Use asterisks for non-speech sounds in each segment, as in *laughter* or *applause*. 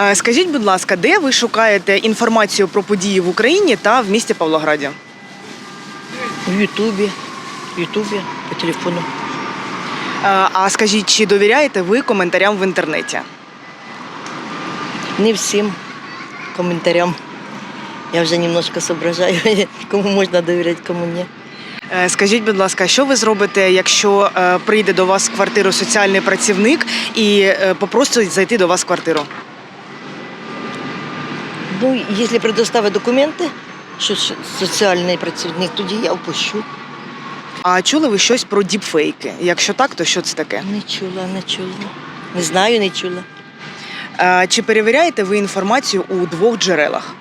Е, Скажіть, будь ласка, де ви шукаєте інформацію про події в Україні та в місті Павлограді? В Ютубі. В Ютубі по телефону. Е, А скажіть, чи довіряєте ви коментарям в інтернеті? Не всім коментарям. Я вже немножко соображаю, *laughs* кому можна довіряти, кому ні. Е, Скажіть, будь ласка, що ви зробите, якщо прийде до вас в квартиру соціальний працівник і попросить зайти до вас в квартиру? Ну, якщо предоставить документи, що соціальний працівник, тоді я впущу. А чули ви щось про діпфейки? Якщо так, то що це таке? Не чула, не чула. Не знаю, не чула. Е, Чи перевіряєте ви інформацію у двох джерелах?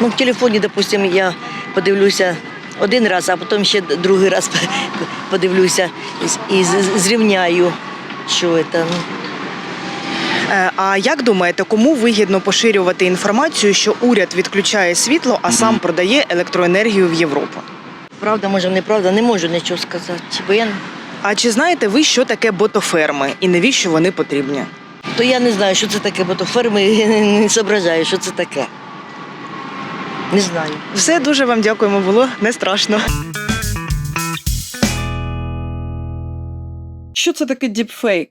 Ну, в телефоні, допустимо, я подивлюся один раз, а потім ще другий раз *laughs* подивлюся і зрівняю, що це. Е, А як думаєте, кому вигідно поширювати інформацію, що уряд відключає світло, а сам продає електроенергію в Європу? Правда, може, неправда, не можу нічого сказати. Бо я, А чи знаєте ви, що таке ботоферми і навіщо вони потрібні? то я не знаю, що це таке, бо то ферми не зображаю, що це таке. Не знаю. Все дуже вам дякуємо, було не страшно. Що це таке діпфейк?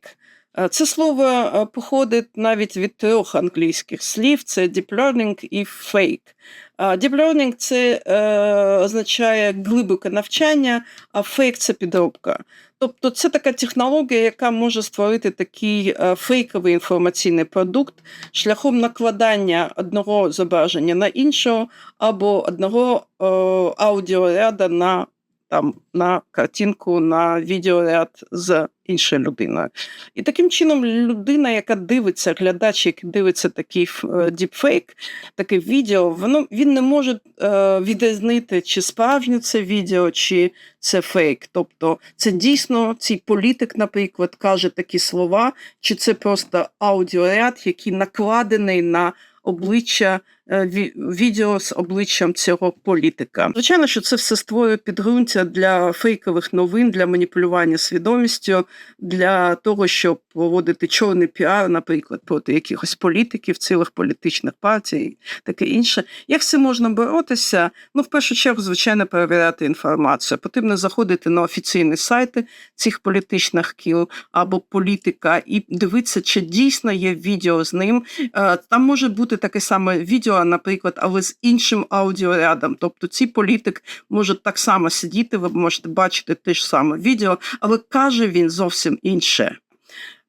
Е, Це слово е, походить навіть від трьох англійських слів: це deep learning і fake. Deep learning – це е, означає глибоке навчання, а фейк це підробка. Тобто це така технологія, яка може створити такий фейковий інформаційний продукт шляхом накладання одного зображення на іншого або одного е, аудіоряда на там на картинку, на відеоряд з іншою людиною. І таким чином людина, яка дивиться, глядач, який дивиться такий е, діпфейк, таке відео, воно він не може е, відрізнити, чи справжнє це відео, чи це фейк. Тобто це дійсно цей політик, наприклад, каже такі слова, чи це просто аудіоряд, який накладений на обличчя відео з обличчям цього політика. Звичайно, що це все створює підґрунтя для фейкових новин, для маніпулювання свідомістю, для того, щоб проводити чорний піар, наприклад, проти якихось політиків, цілих політичних партій, таке інше. Як це можна боротися? Ну, в першу чергу, звичайно, перевіряти інформацію. Потрібно заходити на офіційні сайти цих політичних кіл або політика і дивитися, чи дійсно є відео з ним. Е, Там може бути таке саме відео, наприклад, але з іншим аудіорядом. Тобто цей політик може так само сидіти, ви можете бачити те ж саме відео, але каже він зовсім інше.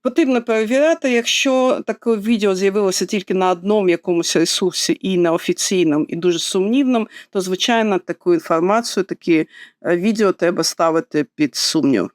Потрібно перевіряти, якщо таке відео з'явилося тільки на одному якомусь ресурсі і на офіційному, і дуже сумнівному, то звичайно таку інформацію, такі е, відео треба ставити під сумнів.